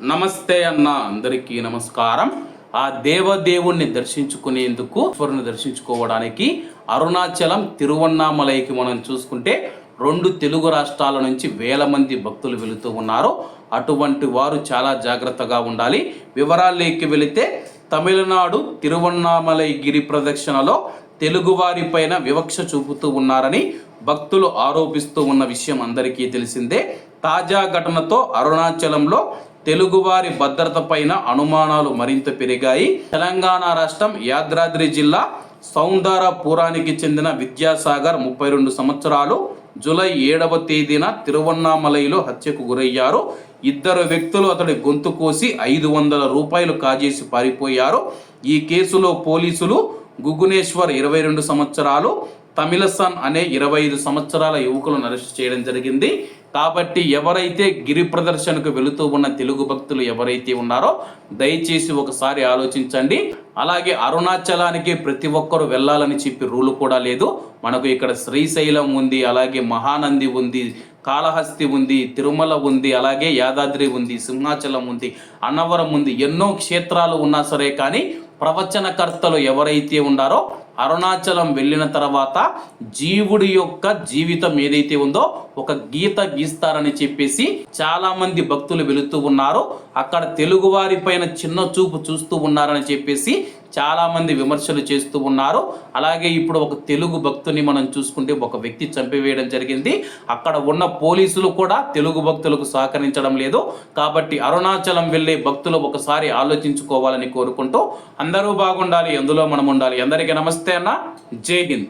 నమస్తే అన్న అందరికీ నమస్కారం. ఆ దేవదేవుణ్ణి దర్శించుకునేందుకు ఈశ్వరుని దర్శించుకోవడానికి అరుణాచలం తిరువన్నామలైకి మనం చూసుకుంటే రెండు తెలుగు రాష్ట్రాల నుంచి వేల మంది భక్తులు వెళుతూ ఉన్నారు. అటువంటి వారు చాలా జాగ్రత్తగా ఉండాలి. వివరాల్లోకి వెళితే తమిళనాడు తిరువన్నామలై గిరి ప్రదక్షిణలో తెలుగువారిపైన వివక్ష చూపుతూ ఉన్నారని భక్తులు ఆరోపిస్తూ ఉన్న విషయం అందరికీ తెలిసిందే. తాజా ఘటనతో అరుణాచలంలో తెలుగువారి భద్రత పైన అనుమానాలు మరింత పెరిగాయి. తెలంగాణ రాష్ట్రం యాదాద్రి జిల్లా సౌందరపురానికి చెందిన విద్యాసాగర్ ముప్పై రెండు సంవత్సరాలు జూలై ఏడవ తేదీన తిరువన్నామలైలో హత్యకు గురయ్యారు. ఇద్దరు వ్యక్తులు అతడి గొంతు కోసి ఐదు వందల రూపాయలు కాజేసి పారిపోయారు. ఈ కేసులో పోలీసులు గుగునేశ్వర్ ఇరవై రెండు సంవత్సరాలు తమిళసన్ అనే ఇరవై ఐదు సంవత్సరాల యువకులను అరెస్ట్ చేయడం జరిగింది. కాబట్టి ఎవరైతే గిరి ప్రదర్శనకు వెళుతూ ఉన్న తెలుగు భక్తులు ఎవరైతే ఉన్నారో దయచేసి ఒకసారి ఆలోచించండి. అలాగే అరుణాచలానికి ప్రతి ఒక్కరు వెళ్ళాలని చెప్పి రూల్ కూడా లేదు. మనకు ఇక్కడ శ్రీశైలం ఉంది అలాగే మహానంది ఉంది కాళహస్తి ఉంది తిరుమల ఉంది అలాగే యాదాద్రి ఉంది సింహాచలం ఉంది అన్నవరం ఉంది ఎన్నో క్షేత్రాలు ఉన్నా సరే కానీ ప్రవచనకర్తలు ఎవరైతే ఉన్నారో అరుణాచలం వెళ్ళిన తర్వాత జీవుడి యొక్క జీవితం ఏదైతే ఉందో ఒక గీత గీస్తారని చెప్పేసి చాలా మంది భక్తులు వెళుతూ ఉన్నారు. అక్కడ తెలుగువారి పైన చిన్న చూపు చూస్తూ ఉన్నారని చెప్పేసి చాలామంది విమర్శలు చేస్తూ ఉన్నారు. అలాగే ఇప్పుడు ఒక తెలుగు భక్తుని మనం చూసుకుంటే ఒక వ్యక్తి చంపివేయడం జరిగింది. అక్కడ ఉన్న పోలీసులు కూడా తెలుగు భక్తులకు సహకరించడం లేదు. కాబట్టి అరుణాచలం వెళ్ళే భక్తులు ఒకసారి ఆలోచించుకోవాలని కోరుకుంటూ అందరూ బాగుండాలి ఎందులో మనం ఉండాలి. అందరికీ నమస్తే అన్న. జై హింద్.